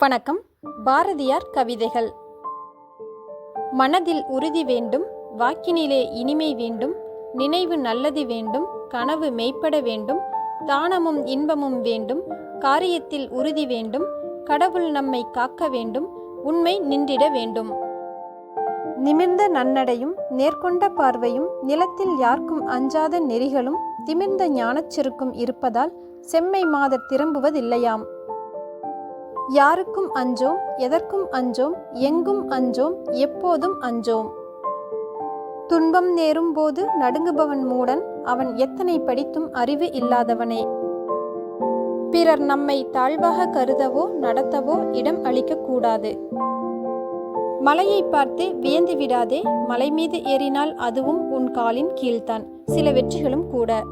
வணக்கம். பாரதியார் கவிதைகள். மனதில் உறுதி வேண்டும் வாக்கினிலே இனிமை வேண்டும் நினைவு நல்லது வேண்டும் கனவு மெய்ப்பட வேண்டும் தானமும் இன்பமும் வேண்டும் காரியத்தில் உறுதி வேண்டும் கடவுள் நம்மை காக்க வேண்டும் உண்மை நின்றிட வேண்டும். நிமிர்ந்த நன்னடையும் நேர்கொண்ட பார்வையும் நிலத்தில் யார்க்கும் அஞ்சாத நெறிகளும் திமிர்ந்த ஞானச் செருக்கும் இருப்பதால் செம்மை மாதர் திரும்புவதில்லையாம். யாருக்கும் அஞ்சோம் எதற்கும் அஞ்சோம் எங்கும் அஞ்சோம் எப்போதும் அஞ்சோம். துன்பம் நேரும் போது நடுங்குபவன் மூடன் அவன் எத்தனை படித்தும் அறிவு இல்லாதவனே. பிறர் நம்மை தாழ்வாக கருதவோ நடத்தவோ இடம் அளிக்கக்கூடாது மலையை பார்த்து வியந்து விடாதே மலை மீது ஏறினால் அதுவும் உன் காலின் கீழ்தான் சில வெற்றிகளும் கூட.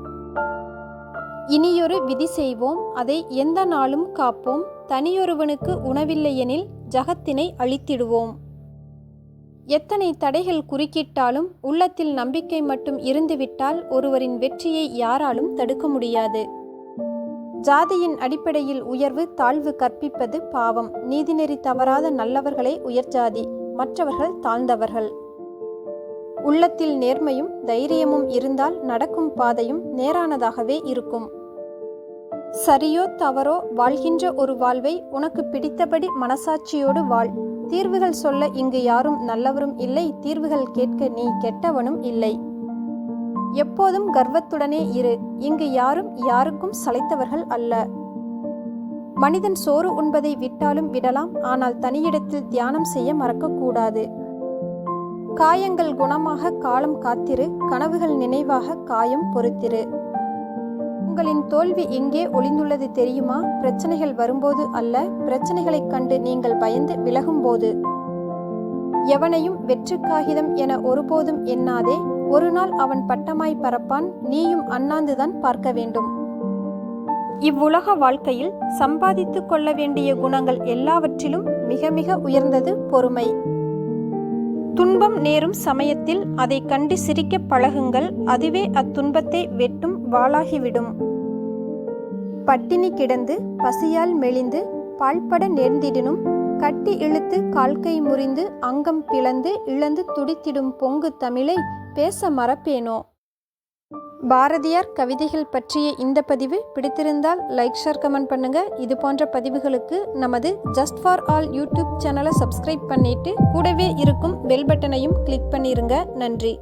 இனியொரு விதி செய்வோம் அதை எந்த நாளும் காப்போம் தனியொருவனுக்கு உணவில்லையெனில் ஜகத்தினை அழித்திடுவோம். எத்தனை தடைகள் குறுக்கிட்டாலும் உள்ளத்தில் நம்பிக்கை மட்டும் இருந்துவிட்டால் ஒருவரின் வெற்றியை யாராலும் தடுக்க முடியாது. ஜாதியின் அடிப்படையில் உயர்வு தாழ்வு கற்பிப்பது பாவம். நீதிநெறி தவறாத நல்லவர்களே உயர்ஜாதி மற்றவர்கள் தாழ்ந்தவர்கள். உள்ளத்தில் நேர்மையும் தைரியமும் இருந்தால் நடக்கும் பாதையும் நேரானதாகவே இருக்கும். சரியோ தவறோ வாழ்கின்ற ஒரு வாழ்வை உனக்கு பிடித்தபடி மனசாட்சியோடு வாழ். தீர்வுகள் சொல்ல இங்கு யாரும் நல்லவரும் இல்லை தீர்வுகள் கேட்க நீ கெட்டவனும் இல்லை. எப்போதும் கர்வத்துடனே இரு இங்கு யாரும் யாருக்கும் சளைத்தவர்கள் அல்ல. மனிதன் சோறு உண்பதை விட்டாலும் விடலாம் ஆனால் தனியிடத்தில் தியானம் செய்ய மறக்கக்கூடாது. காயங்கள் குணமாக காலம் காத்திரு கனவுகள் நினைவாக காயம் பொறுத்திரு. உங்களின் தோல்வி எங்கே ஒளிந்துள்ளது தெரியுமா? பிரச்சனைகள் வரும்போது அல்ல பிரச்சனைகளைக் கண்டு நீங்கள் பயந்து விலகும்போது. எவனையும் வெற்று காகிதம் என ஒருபோதும் எண்ணாதே ஒரு நாள் அவன் பட்டமாய் பறப்பான் நீயும் அண்ணாந்துதான் பார்க்க வேண்டும். இவ்வுலக வாழ்க்கையில் சம்பாதித்துக் கொள்ள வேண்டிய குணங்கள் எல்லாவற்றிலும் மிக மிக உயர்ந்தது பொறுமை. துன்பம் நேரும் சமயத்தில் அதை கண்டு சிரிக்க பழகுங்கள் அதுவே அத்துன்பத்தை வெட்டும் வாளாகிவிடும். பட்டினி கிடந்து பசியால் மெலிந்து பால்பட நேர்ந்திடினும் கட்டி இழுத்து கால்கை முறிந்து அங்கம் பிளந்து இழந்து துடித்திடும் பொங்கு தமிழை பேச மறப்பேனோ? பாரதியார் கவிதைகள் பற்றிய இந்த பதிவு பிடித்திருந்தால் லைக் ஷேர் கமெண்ட் பண்ணுங்க. இது போன்ற பதிவுகளுக்கு நமது ஜஸ்ட் ஃபார் ஆல் யூடியூப் சேனலை சப்ஸ்கிரைப் பண்ணிட்டு கூடவே இருக்கும் பெல் பட்டனையும் கிளிக் பண்ணிருங்க. நன்றி.